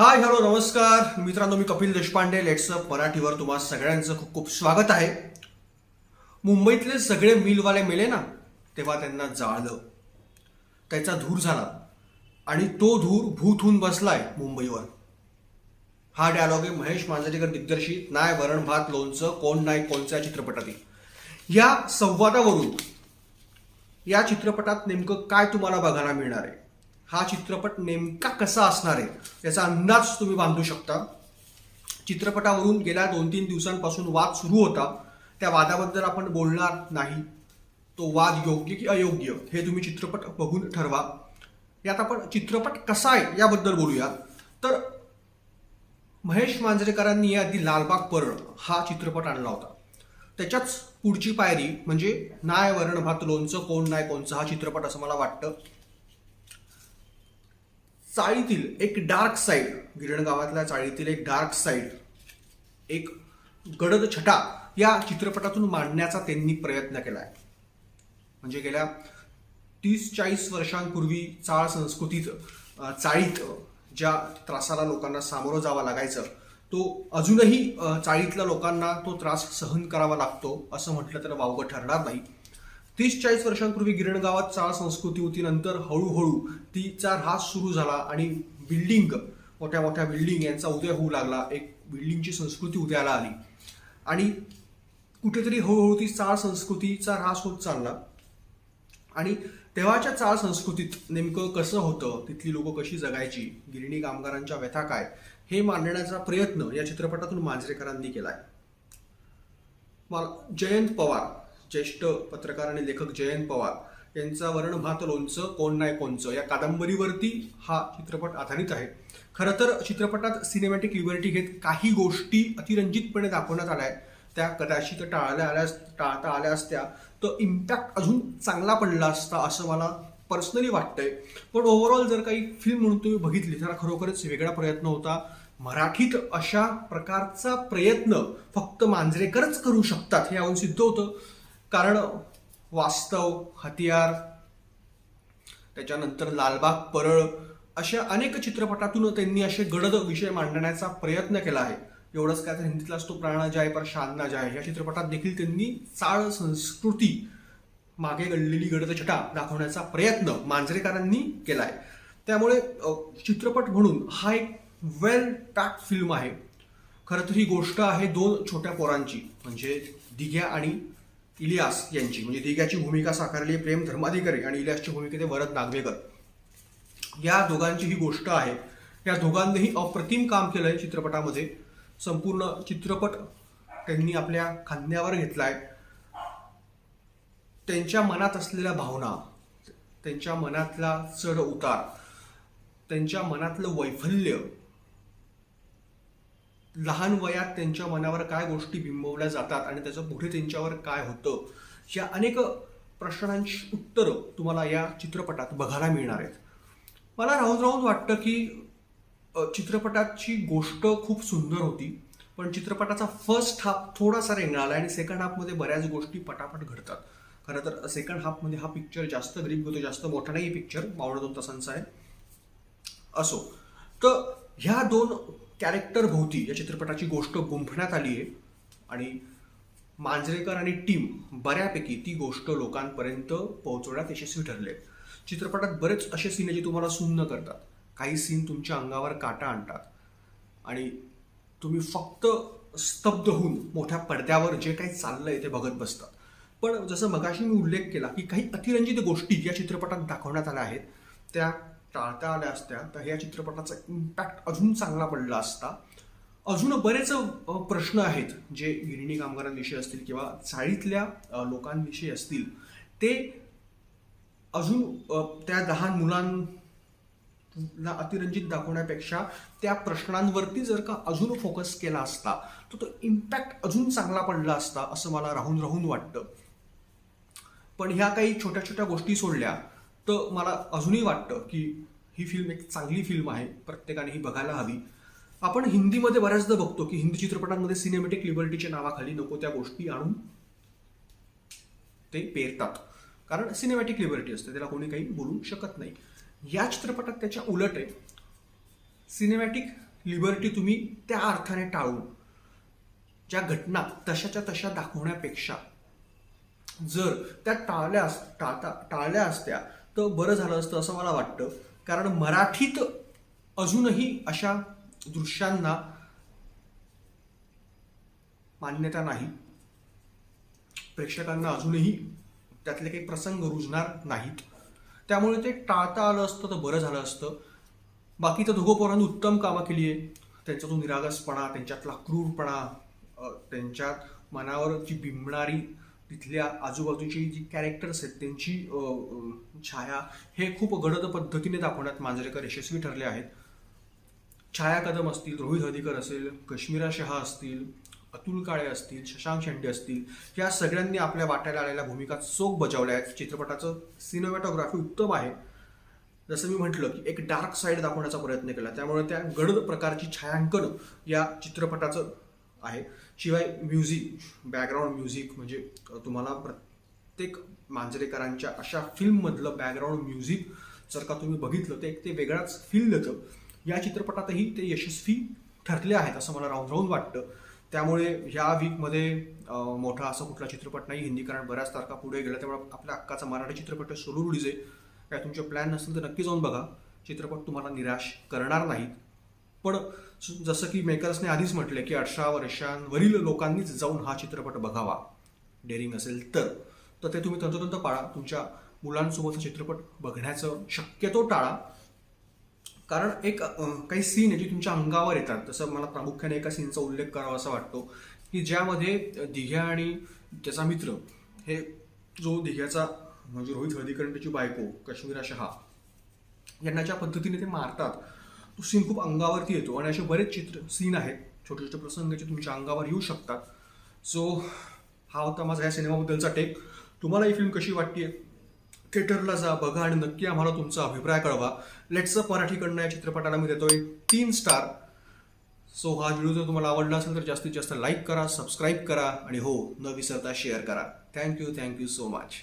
हाय hello नमस्कार. मित्रांनो मी कपिल देशपांडे लेट्स अप मराठीवर तुम्हा सगळ्यांचं खूप खूप स्वागत आहे. मुंबईतले सगळे मिलवाले मेले ना तेव्हा त्यांना जाळलं. त्याचा धूर झाला. आणि तो धूर भूतहून बसलाय मुंबईवर. हा डायलॉग आहे महेश मांजरेकर दिग्दर्शित नाय वरण भात लोणचं कोण नाही कोणत्या चित्रपटातील. या संवादावरून या चित्रपटात नेमकं काय तुम्हाला बघायला मिळणार आहे? हा चित्रपट नेमका कसा असणार आहे? याचा अंदाज तुम्ही बांधू शकता. चित्रपटावरून गेल्या दोन तीन दिवसांपासून वाद सुरू होता. त्या वादाबद्दल आपण बोलणार नाही. तो वाद योग्य की अयोग्य हे तुम्ही चित्रपट बघून ठरवा. यात आपण चित्रपट कसा आहे याबद्दल बोलूया. तर महेश मांजरेकरांनी आधी लालबाग परळ हा चित्रपट आणला होता. त्याच्याच पुढची पायरी म्हणजे नाय वरण भात लोणचं कोण नाही कोणचं हा चित्रपट असं मला वाटतं. चाळीतील एक डार्क साईड गिरण गावातल्या चाळीतील एक डार्क साईड एक गडद छटा या चित्रपटातून मांडण्याचा त्यांनी प्रयत्न केला आहे म्हणजे गेल्या तीस चाळीस वर्षांपूर्वी चाळ संस्कृतीत चाळीत ज्या त्रासाला लोकांना सामोरं जावं लागायचं तो अजूनही चाळीतल्या लोकांना तो त्रास सहन करावा लागतो असं म्हटलं तर वावगं ठरणार नाही. तीस चाळीस वर्षांपूर्वी गिरण गावात चाळ संस्कृती होती. नंतर हळूहळू तिचा ऱ्हास सुरू झाला आणि बिल्डिंग मोठ्या मोठ्या बिल्डिंग यांचा उदय होऊ लागला. एक बिल्डिंगची संस्कृती उदयाला आली. आणि कुठेतरी हळूहळू ती चाळ संस्कृतीचा ऱ्हास होत चालला. आणि तेव्हाच्या चाळ संस्कृतीत नेमकं कसं होतं? तिथली लोक कशी जगायची? गिरणी कामगारांच्या व्यथा काय? हे मांडण्याचा प्रयत्न या चित्रपटातून मांजरेकरांनी केलाय. मला जयंत पवार. ज्येष्ठ पत्रकार आणि लेखक जयंत पवार यांचा वर्णभात लोणचं कोण नाही कोणचं या कादंबरीवरती हा चित्रपट आधारित आहे. खरं तर चित्रपटात सिनेमॅटिक लिबर्टी घेत काही गोष्टी अतिरंजितपणे दाखवण्यात आल्या आहेत. त्या कदाचित टाळल्या आल्या टाळता आल्या असत्या. तर इम्पॅक्ट अजून चांगला पडला असता असं मला पर्सनली वाटतंय. पण ओव्हरऑल जर काही फिल्म म्हणून तुम्ही बघितली तर खरोखरच वेगळा प्रयत्न होता. मराठीत अशा प्रकारचा प्रयत्न फक्त मांजरेकरच करू शकतात हे यावरून सिद्ध होतं. कारण वास्तव हतियार त्याच्यानंतर लालबाग परळ अशा अनेक चित्रपटातून त्यांनी असे गडद विषय मांडण्याचा प्रयत्न केला आहे. एवढंच काय तर हिंदीतलाच तो प्राणा जाय पर शांना जाय या चित्रपटात देखील त्यांनी चाळ संस्कृती मागे गडलेली गडद छटा दाखवण्याचा प्रयत्न मांजरेकरांनी केला आहे. त्यामुळे चित्रपट म्हणून हा एक वेल टॅक फिल्म आहे. खरं तर ही गोष्ट आहे दोन छोट्या पोरांची म्हणजे दिघ्या आणि इलियास यांची म्हणजे तिघ्याची भूमिका साकारली प्रेम धर्माधिकारी आणि इलियासची भूमिका ते वरद नागवेकर. या दोघांची ही गोष्ट आहे. या दोघांनीही अप्रतिम काम केलं आहे चित्रपटामध्ये. संपूर्ण चित्रपट त्यांनी आपल्या खांद्यावर घेतलाय. त्यांच्या मनात असलेल्या भावना त्यांच्या मनातला चढ उतार त्यांच्या मनातलं वैफल्य लहान वयात त्यांच्या मनावर काय गोष्टी बिंबवल्या जातात आणि त्याचं पुढे त्यांच्यावर काय होतं या अनेक प्रश्नांची उत्तरं तुम्हाला या चित्रपटात बघायला मिळणार आहेत. मला राहून राहून वाटतं की चित्रपटाची गोष्ट खूप सुंदर होती पण चित्रपटाचा फर्स्ट हाफ थोडासा रेंगाळला आणि सेकंड हाफमध्ये बऱ्याच गोष्टी पटापट घडतात. खरं तर सेकंड हाफमध्ये हा पिक्चर जास्त गरीब होतो जास्त मोठा नाही पिक्चर पावणे दोन तासांचा आहे. असो. तर ह्या दोन कॅरेक्टर भोवती या चित्रपटाची गोष्ट गुंफण्यात आली आहे. आणि मांजरेकर आणि टीम बऱ्यापैकी ती गोष्ट लोकांपर्यंत पोहोचवण्यात यशस्वी ठरले. चित्रपटात बरेच असे सीन आहे जे तुम्हाला सुन्न करतात. काही सीन तुमच्या अंगावर काटा आणतात. आणि तुम्ही फक्त स्तब्ध होऊन मोठ्या पडद्यावर जे काही चाललंय ते बघत बसतात. पण जसं मगाशी मी उल्लेख केला की काही अतिरंजित गोष्टी या चित्रपटात दाखवण्यात आल्या आहेत. त्या टाळता आल्या असत्या. तर या चित्रपटाचा इम्पॅक्ट अजून चांगला पडला असता. अजून बरेच प्रश्न आहेत जे गिरणी कामगारांविषयी असतील किंवा चाळीतल्या लोकांविषयी असतील. ते अजून त्या लहान मुलांना अतिरंजित दाखवण्यापेक्षा त्या प्रश्नांवरती जर का अजून फोकस केला असता तर तो इम्पॅक्ट अजून चांगला पडला असता असं मला राहून राहून वाटतं. पण ह्या काही छोट्या छोट्या गोष्टी सोडल्या तर मला अजूनही वाटतं की ही फिल्म एक चांगली फिल्म आहे प्रत्येकाने ही बघायला हवी. आपण हिंदीमध्ये बऱ्याचदा बघतो की हिंदी चित्रपटांमध्ये सिनेमॅटिक लिबर्टीच्या नावाखाली नको त्या गोष्टी आणून ते पेरतात. कारण सिनेमॅटिक लिबर्टी असते त्याला कोणी काही बोलू शकत नाही. या चित्रपटात त्याच्या उलट आहे सिनेमॅटिक लिबर्टी तुम्ही त्या अर्थाने टाळून ज्या घटना तशाच्या तशा दाखवण्यापेक्षा जर त्या टाळल्या अस- टाळता टाळल्या असत्या तर बरं झालं असतं असं मला वाटतं. कारण मराठीत अजूनही अशा दृश्यांना मान्यता नाही. प्रेक्षकांना अजूनही त्यातले काही प्रसंग रुजणार नाहीत. त्यामुळे ते टाळता आलं असतं तर बरं झालं असतं. बाकी तर दोघं पोरांनी उत्तम कामं केली आहे त्यांचा तो निरागसपणा त्यांच्यातला क्रूरपणा त्यांच्यात मनावर जी बिंबणारी तिथल्या आजूबाजूची जी कॅरेक्टर्स आहेत त्यांची छाया हे खूप गडद पद्धतीने दाखवण्यात मांजरेकर यशस्वी ठरले आहेत. छाया कदम असतील रोहित हदिकर असेल कश्मीरा शहा असतील अतुल काळे असतील शशांक शेंडे असतील या सगळ्यांनी आपल्या वाट्याला आलेल्या भूमिका चोख बजावल्या. आहेत चित्रपटाचं सिनेमॅटोग्राफी उत्तम आहे. जसं मी म्हटलं की एक डार्क साईड दाखवण्याचा प्रयत्न केला. त्यामुळे त्या गडद प्रकारची छायांकन या चित्रपटाचं आहे. शिवाय म्युझिक बॅकग्राऊंड म्युझिक म्हणजे तुम्हाला प्रत्येक मांजरेकरांच्या अशा फिल्ममधलं बॅकग्राऊंड म्युझिक जर का तुम्ही बघितलं तर एक ते वेगळाच फील देतं या चित्रपटातही ते यशस्वी ठरले आहेत असं मला राहून राहून वाटतं. त्यामुळे ह्या वीकमध्ये मोठा असा कुठला चित्रपट नाही. हिंदी कारण बऱ्याच तारखा पुढे गेल्या त्यामुळे आपल्या अक्काचा मराठी चित्रपट सोलून उडीजे काय तुमचे प्लॅन नसेल तर नक्की जाऊन बघा. चित्रपट तुम्हाला निराश करणार नाहीत. पण जसं की मेकर्सने आधीच म्हटले की अठरा वर्षांवरील लोकांनीच जाऊन हा चित्रपट बघावा. डेअरिंग असेल तर. तर ते तुम्ही तंतोतंत पाळा. तुमच्या मुलांसोबत चित्रपट बघण्याचं शक्यतो टाळा. कारण एक काही सीन आहे जी तुमच्या अंगावर येतात. तसं मला प्रामुख्याने एका सीनचा उल्लेख करावा असा वाटतो की ज्यामध्ये दिघ्या आणि त्याचा मित्र हे जो दिघ्याचा म्हणजे रोहित हळदीकरण त्याची बायको काश्मीरा शहा यांना ज्या पद्धतीने ते मारतात तो सीन खूप अंगावरती येतो. आणि असे बरेच चित्र सीन आहेत. छोटे छोटे प्रसंग जे तुमच्या अंगावर येऊ शकतात. सो हा होता माझा या सिनेमाबद्दलचा टेक तुम्हाला ही फिल्म कशी वाटते थिएटरला जा बघा आणि नक्की आम्हाला तुमचा अभिप्राय कळवा. लेट्स अप मराठीकडनं या चित्रपटाला मी देतोय तीन स्टार सो हा व्हिडिओ जर तुम्हाला आवडला असेल तर जास्तीत जास्त लाईक करा सबस्क्राईब करा आणि हो न विसरता शेअर करा. Thank you thank you so much